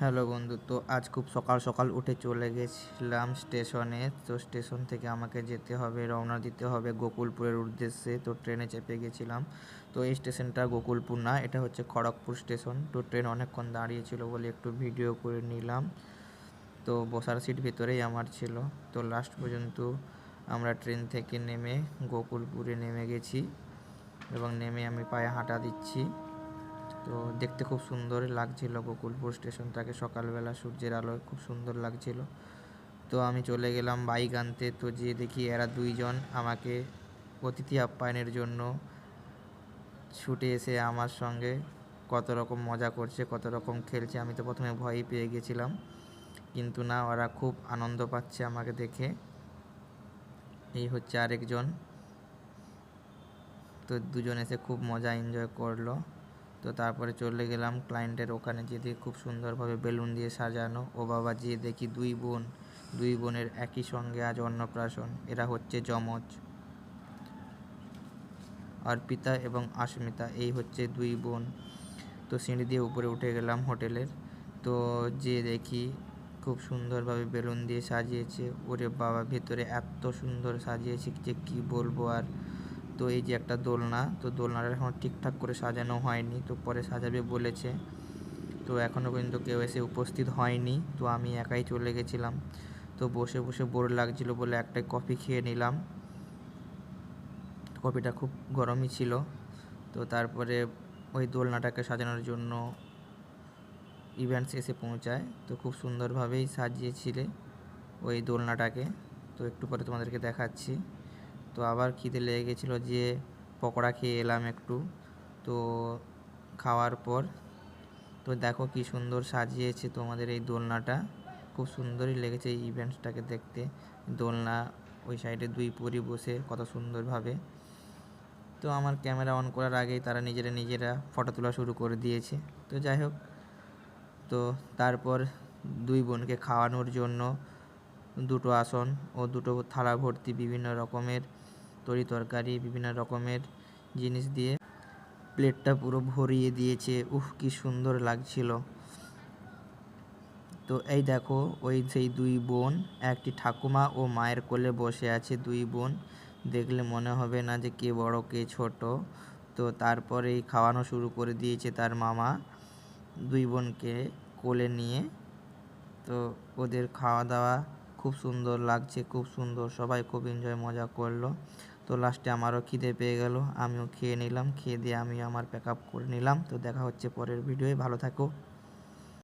Hello বন্ধু, তো আজ খুব সকাল সকাল উঠে চলে গেছিলাম স্টেশনে। তো স্টেশন থেকে আমাকে যেতে হবে, রওনা দিতে হবে গোকুলপুরের উদ্দেশ্যে। তো ট্রেনে চেপে গেছিলাম। তো এই স্টেশনটা গোকুলপুর না, এটা হচ্ছে খড়গপুর স্টেশন। তো ট্রেন অনেকক্ষণ দাঁড়িয়েছিল বলে একটু ভিডিও করে নিলাম। তো বসার সিট ভেতরেই আমার ছিল। তো লাস্ট পর্যন্ত আমরা ট্রেন থেকে নেমে গোকুলপুরে নেমে গেছি এবং নেমে আমি পায়ে হাঁটা দিচ্ছি। দেখতে খুব সুন্দর লাগছিল গোকুলপুর স্টেশনটাকে। সকালবেলা সূর্যের আলোয় খুব সুন্দর লাগছিল। তো আমি চলে গেলাম বাইক আনতে। তো যে দেখি এরা দুইজন আমাকে অতিথি আপ্যায়নের জন্য ছুটে এসে আমার সঙ্গে কত রকম মজা করছে, কত রকম খেলছে। আমি তো প্রথমে ভয়ই পেয়ে গেছিলাম। কিন্তু না, ওরা খুব আনন্দ পাচ্ছে আমাকে দেখে। এই হচ্ছে আরেকজন। তো দুজন এসে খুব মজা এনজয় করল। তো তারপরে চলে গেলাম ক্লায়েন্টের ওখানে যেতে খুব সুন্দরভাবে বেলুন দিয়ে সাজানো। ও বাবা যেয়ে দেখি দুই বোন, দুই বোনের একই সঙ্গে আজ অন্নপ্রাশন। এরা হচ্ছে যমজ। অর্পিতা এবং আস্মিতা, এই হচ্ছে দুই বোন। তো সিঁড়ি দিয়ে উপরে উঠে গেলাম হোটেলের। তো যে দেখি খুব সুন্দরভাবে বেলুন দিয়ে সাজিয়েছে। ওরে বাবা, ভেতরে এত সুন্দর সাজিয়েছে যে কি বলব আর। তো এই যে একটা দোলনা, তো দোলনাটা এখন ঠিকঠাক করে সাজানো হয়নি, তো পরে সাজাবে বলেছে। তো এখনও পর্যন্ত কেউ এসে উপস্থিত হয়নি, তো আমি একাই চলে গেছিলাম। তো বসে বসে বোর লাগছিল বলে একটা কফি খেয়ে নিলাম। কফিটা খুব গরমই ছিল। তো তারপরে ওই দোলনাটাকে সাজানোর জন্য ইভেন্টস এসে পৌঁছায়। তো খুব সুন্দরভাবেই সাজিয়েছিলে ওই দোলনাটাকে। তো একটু পরে তোমাদেরকে দেখাচ্ছি। তো আবার খিদে লেগে গেছিল যে পকোড়া খেয়ে এলাম একটু। তো খাওয়ার পর তো দেখো কি সুন্দর সাজিয়েছে তোমাদের এই দোলনাটা। খুব সুন্দরই লেগেছে এই ইভেন্টসটাকে দেখতে। দোলনা ওই সাইডে দুই পরি বসে কত সুন্দরভাবে। তো আমার ক্যামেরা অন করার আগেই তারা নিজেরা নিজেরা ফটো তোলা শুরু করে দিয়েছে। তো যাই হোক, তো তারপর দুই বোনকে খাওয়ানোর জন্য দুটো আসন ও দুটো থালা ভর্তি বিভিন্ন রকমের তরি তরকারি, বিভিন্ন রকমের জিনিস দিয়ে প্লেটটা পুরো ভরিয়ে দিয়েছে। উফ, কি সুন্দর লাগছিল। তো এই দেখো, ওই সেই দুই বোন, একটি ঠাকুমা ও মায়ের কোলে বসে আছে দুই বোন। দেখলে মনে হবে না যে কে বড়, কে ছোট। তো তারপরেই খাওয়ানো শুরু করে দিয়েছে তার মামা দুই বোনকে কোলে নিয়ে। তো ওদের খাওয়া দাওয়া খুব সুন্দর লাগছে, খুব সুন্দর। সবাই খুব এনজয় মজা করল। তো লাস্টে আমারও খিদে পেয়ে গেল, আমিও খেয়ে নিলাম, খেয়ে দিয়ে আমিও আমার প্যাক আপ করে নিলাম। তো দেখা হচ্ছে পরের ভিডিওয়ে ভালো থাকো।